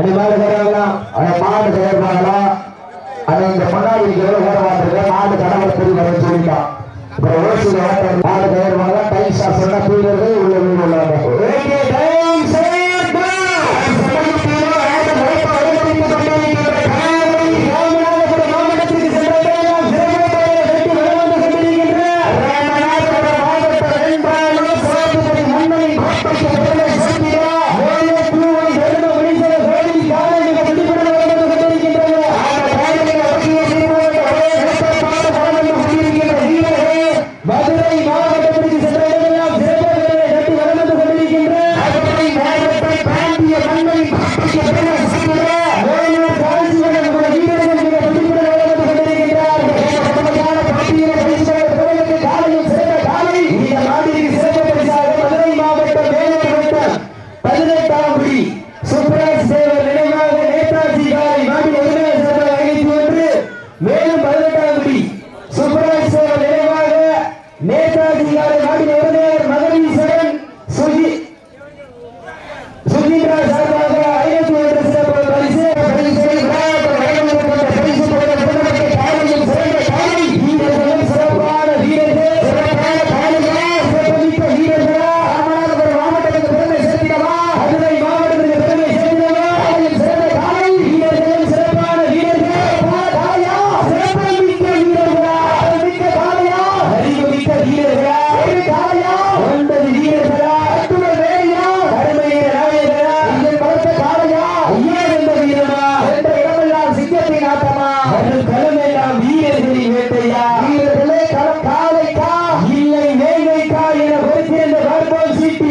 அப்படி மாடு கிடையாங்களா ஆனா மாடு கிடைப்பாங்களா ஆனா இந்த முன்னாடி இருக்கிற வேற மாட்டுல மாடு கடவுளை புரிய சொல்லிட்டான். மாடு கயிறுவாங்க டைசா சொன்ன புரியறது உள்ள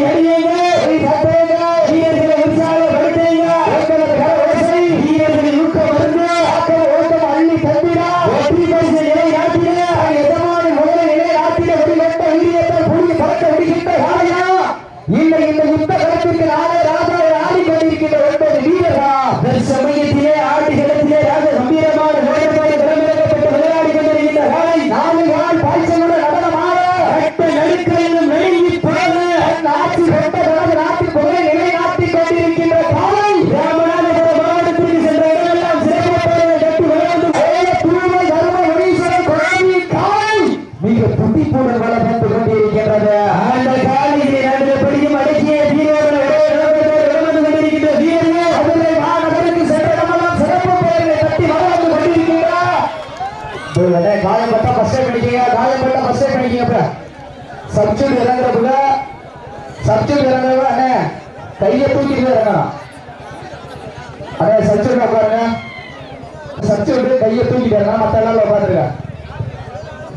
Thank you.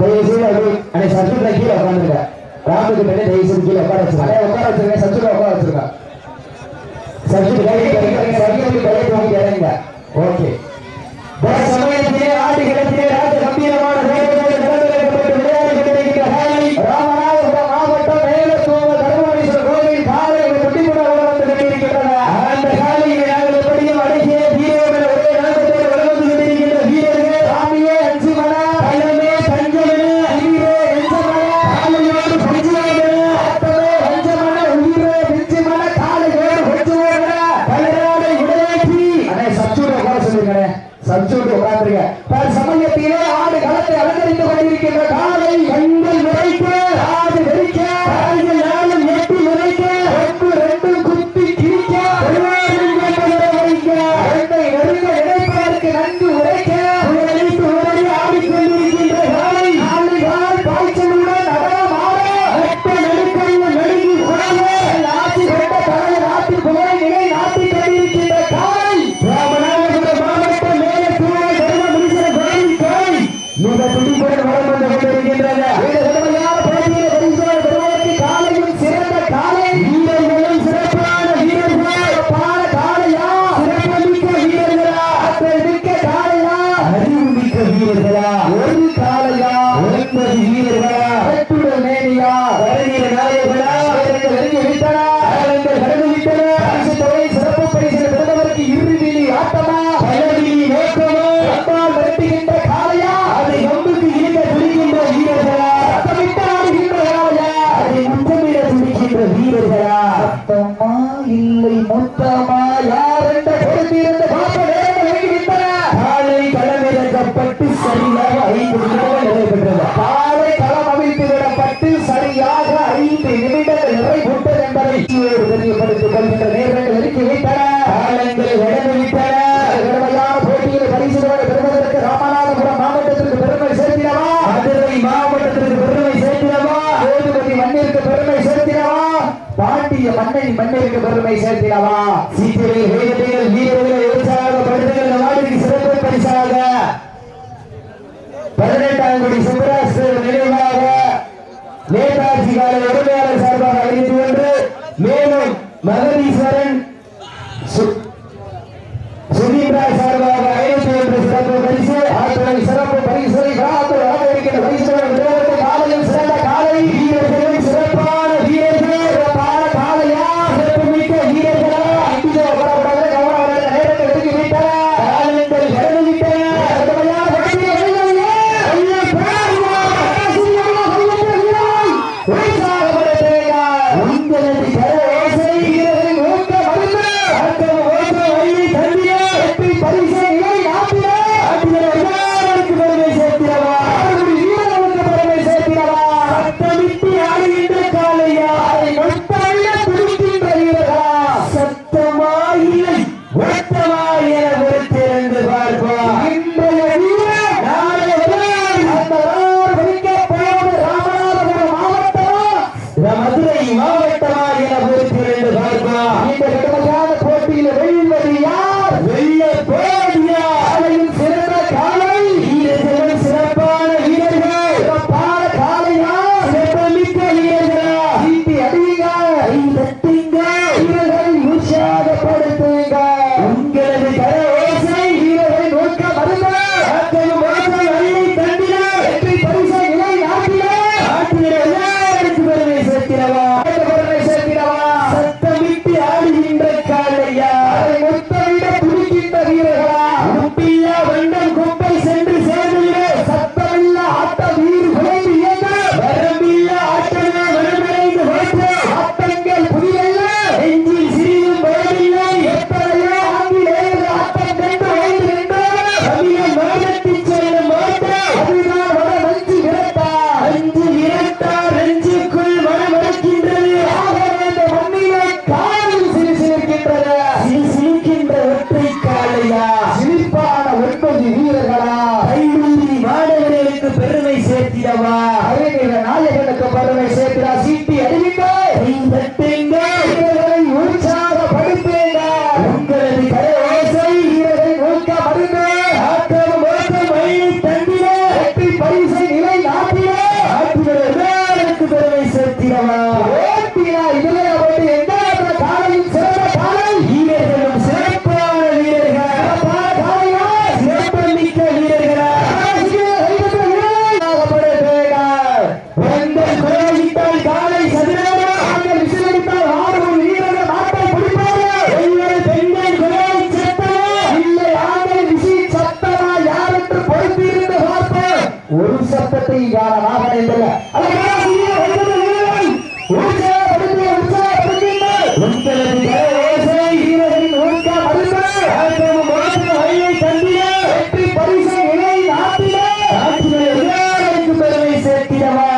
தயவுசெய்து அப்படி அன்னைக்கு சத்துருக்கா கீழே உட்காந்துருக்க ராமுக்கு பின்னாடி தயவுசெய்து கீழே உட்கார வச்சிருக்கேன் உட்கார வச்சிருக்கேன் சத்துருக்கா உட்கார வச்சிருக்கேன் சத்துருக்கா சத்துருக்கா ஓகே காலை கண்கள் புகழ்பெற்ற வீரர்கள் இறுக்கி வைத்தன காலங்களை உடம்பு வைத்தன கடுமையான போட்டியில் பரிசுகளோடு பெறுவதற்கு ராமநாதபுரம் மாவட்டத்திற்கு பெருமை சேர்த்திடவா? மதுரை மாவட்டத்திற்கு பெருமை சேர்த்திடவா? கோதுபதி மண்ணிற்கு பெருமை சேர்த்திடவா? பாண்டிய மண்ணை மண்ணிற்கு பெருமை சேர்த்திடவா? சீக்கிரம் வீரர்கள் வீரர்களை எரிச்சாக படுத்துகிற நாடுக்கு சிறப்பு பரிசாக. பதினெட்டாம் கோடி சிவரா ஒரு சத்தத்தை காண நாகடைந்தில்ல பெருமை சேர்த்திடவா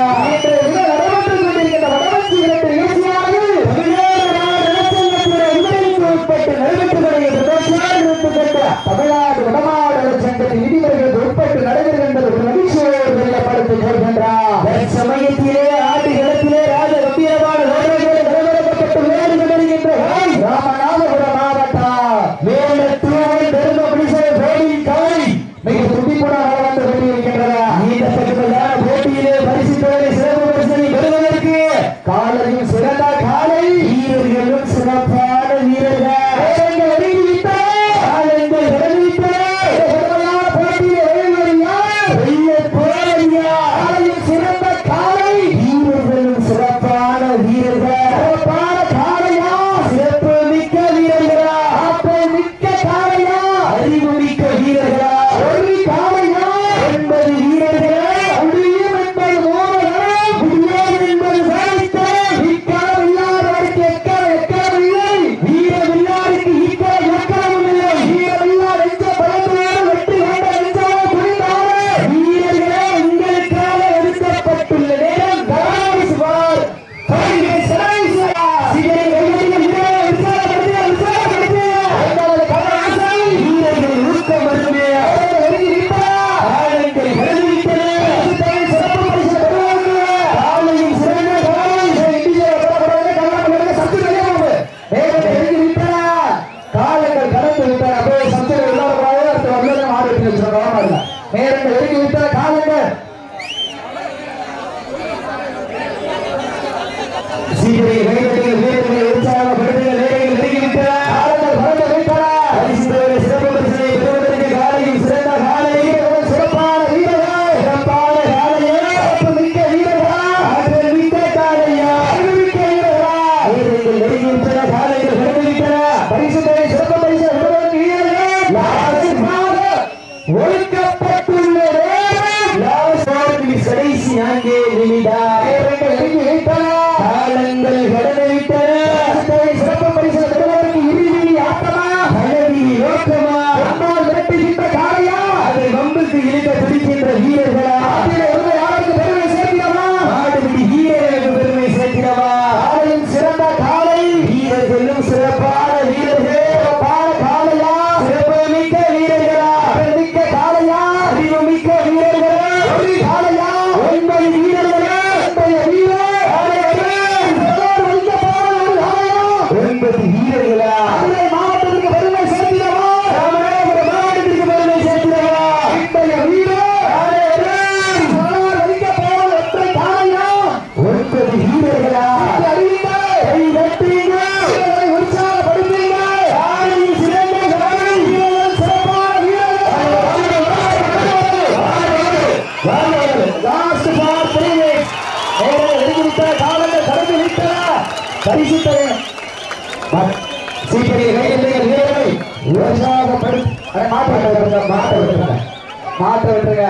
ಹೇಳಿದ್ದರೆ வீரர்களை விட்டுருங்க மாட்ட விட்டுருங்க விட்டுருங்க